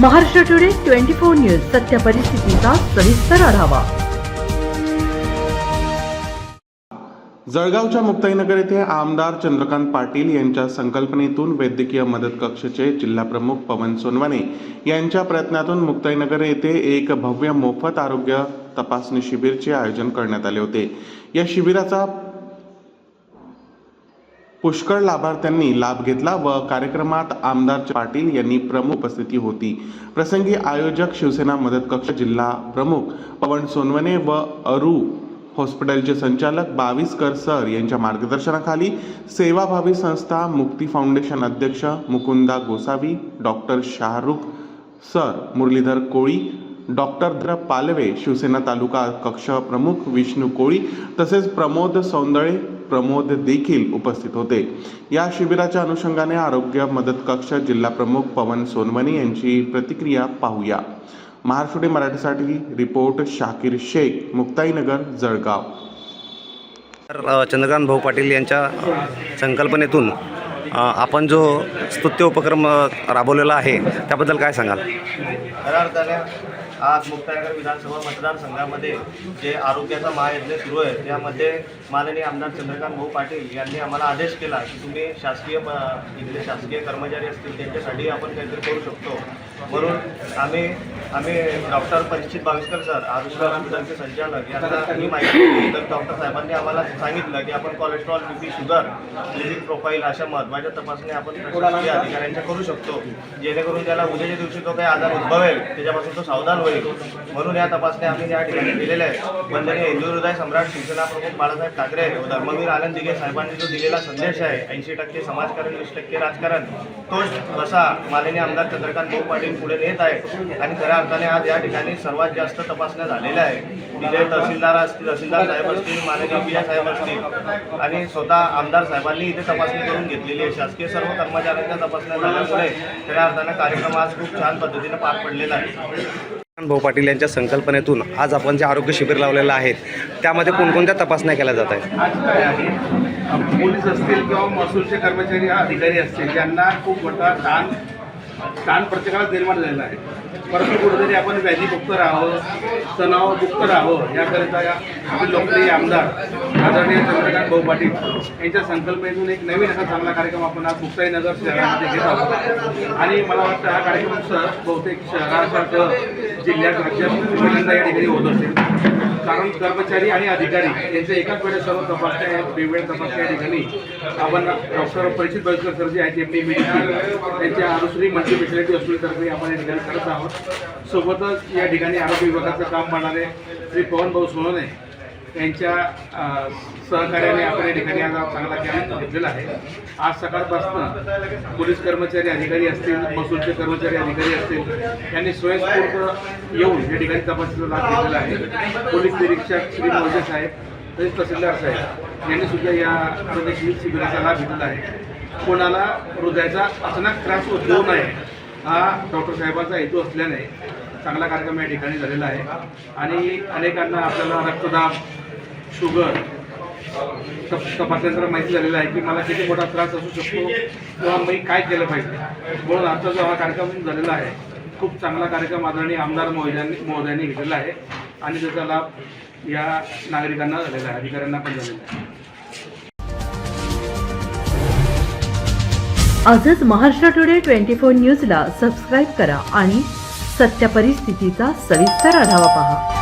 Maharashtra today twenty four news सत्य परिस्थितीचा सविस्तर आढावा. जळगावच्या मुक्ताईनगर येथे आमदार चंद्रकांत पाटील यांच्या संकल्पनेतून वैद्यकीय मदत कक्षचे जिल्हाप्रमुख पवन सोनवणे यांच्या प्रयत्नातून मुक्ताईनगर येथे एक भव्य मोफत आरोग्य तपासणी शिबिरचे आयोजन करण्यात आले होते. या शिबिराचा पुष्कळ लाभार्थ्यांनी लाभ घेतला व कार्यक्रमात आमदार पाटील यांनी प्रमुख उपस्थिती होती. प्रसंगी आयोजक शिवसेना मदत कक्ष जिल्हा प्रमुख पवन सोनवणे व अरू हॉस्पिटलचे संचालक बावीसकर सर यांच्या मार्गदर्शनाखाली सेवाभावी संस्था मुक्ती फाउंडेशन अध्यक्ष Mukunda Gosavi doctor Shahrukh sir Muralidhar Koli doctor Dhar Palve Shivsena तालुका कक्ष प्रमुख विष्णू कोळी तसेच प्रमोद सौंदळे प्रमोद देखील उपस्थित होते. या शिबिराच्या अनुषंगाने आरोग्य मदत कक्ष जिल्हा प्रमुख पवन सोनवणे यांची प्रतिक्रिया पाहूया. महाराष्ट्र मराठीसाठी रिपोर्ट शाकीर शेख मुक्ताईनगर जळगाव. तर चंद्रकांत भाऊ पाटील यांच्या संकल्पनेतून आपण जो स्तुत्य उपक्रम राबवलेला आहे त्याबद्दल काय सांगाल? आज मुक्तानगर विधानसभा मतदारसंघामध्ये जे आरोग्याचा महायज्ञ सुरू आहे त्यामध्ये माननीय आमदार चंद्रकांत भाऊ पाटील यांनी आम्हाला आदेश केला की तुम्ही शासकीय इथले शासकीय कर्मचारी असतील त्यांच्यासाठी आपण काहीतरी करू शकतो. म्हणून आम्ही आम्ही डॉक्टर परिचित बाविस्कर सर आरोग्य हॉस्पिटलचे संचालक यांना ही माहिती दिली. तर डॉक्टर साहेबांनी आम्हाला सांगितलं की आपण cholesterol BP sugar clinic profile अशा महत्त्वाच्या तपासणी आपण अधिकाऱ्यांच्या करू शकतो. जेणेकरून त्याला उद्याच्या दिवशी तो काही आजार उद्भवेल त्याच्यापासून तो सावधान होईल. म्हणून या तपासण्या आम्ही या ठिकाणी केलेल्या आहेत. वंदनीय हिंदू हृदय सम्राट शिवसेना प्रमुख बाळासाहेब ठाकरे धर्मवीर आनंद दिघे साहेबांनी जो दिलेला संदेश आहे ऐंशी टक्के समाजकारण वीस टक्के राजकारण तोच तसा माननीय आमदार चंद्रकांत भाऊ पाटील पुढे नेत आहे आणि खऱ्या अर्थाने आज या ठिकाणी सर्वात जास्त तपासण्या झालेल्या आहे तिथे तहसीलदार असतील तहसीलदार साहेब असतील माननीय पी साहेब असतील. आणि स्वतः आमदार साहेबांनी इथे तपासणी करून घेतलेली आहे. शासकीय सर्व कर्मचाऱ्यांच्या तपासण्या झाल्यामुळे खऱ्या अर्थाने कार्यक्रम आज खूप छान पद्धतीने पार पडलेला आहे. भाऊ पाटील यांच्या संकल्पनेतून आज आपण जे आरोग्य शिबिर लावलेलं आहे त्यामध्ये कोणकोणत्या तपासण्या केल्या जात आहेत? आज काय आहे पोलीस असतील किंवा महसूलचे कर्मचारी अधिकारी असतील ज्यांना खूप मोठा ताण ताण प्रत्येकाला निर्माण झालेला आहे. परंतु कुठेतरी आपण व्याधीमुक्त राहावं तणावमुक्त राहावं याकरिता या आपले लोकप्रिय आमदार आदरणीय चंद्रकांत भाऊ पाटील यांच्या संकल्पनेतून एक नवीन असा चांगला कार्यक्रम आपण आज मुक्ताईनगर शहरामध्ये घेत आहोत. आणि मला वाटतं हा कार्यक्रम सर बहुतेक शहरासारखं जिल्ह्यात राज्यात पहिल्यांदा या ठिकाणी होत असेल. कारण कर्मचारी आणि अधिकारी यांचे एकाच वेळेस सर्व तपासण्या वेगवेगळ्या तपासण्या या ठिकाणी आपण डॉक्टर परिचित बळकर सर जे आहेत एम डी त्यांच्या अनुसरी मल्टी स्पेशालिटी हॉस्पिटलतर्फे आपण या ठिकाणी करत आहोत. सोबतच या ठिकाणी आरोग्य विभागाचं काम पाहणारे श्री पवन भाऊ सोनवणे यांच्या सहकार्याने आपण या ठिकाणी आज हा चांगला कॅम्प घेतलेला आहे. आज सकाळपासून पोलीस कर्मचारी अधिकारी असतील महसूलचे कर्मचारी अधिकारी असतील यांनी स्वयंस्फूर्त येऊन या ठिकाणी तपासणीचा लाभ घेतलेला आहे. पोलीस निरीक्षक श्री मोजे साहेब तसेच तहसीलदार साहेब यांनी सुद्धा या प्रदेश शिबिराचा लाभ घेतलेला आहे. कोणाला हृदयाचा अचानक त्रास उद्भवू नये हा डॉक्टर साहेबांचा हेतू असल्याने चांगला कार्यक्रम या ठिकाणी झालेला आहे. आणि अनेकांना आपल्याला रक्तदाब शुगर. तपासल्यानंतर माहिती झालेलं आहे की मला किती मोठा त्रास असू शकतो किंवा मी काय केलं पाहिजे म्हणून आजचा जो हा कार्यक्रम झालेला आहे खूप चांगला कार्यक्रम आदरणीय आमदार महोदयांनी महोदयांनी घेतलेला आहे आणि त्याचा लाभ या नागरिकांना झालेला आहे अधिकाऱ्यांना पण झालेला आहे. आजच महाराष्ट्र टुडे ट्वेंटी फोर न्यूजला सबस्क्राईब करा आणि सत्य परिस्थितीचा सविस्तर आढावा पहा.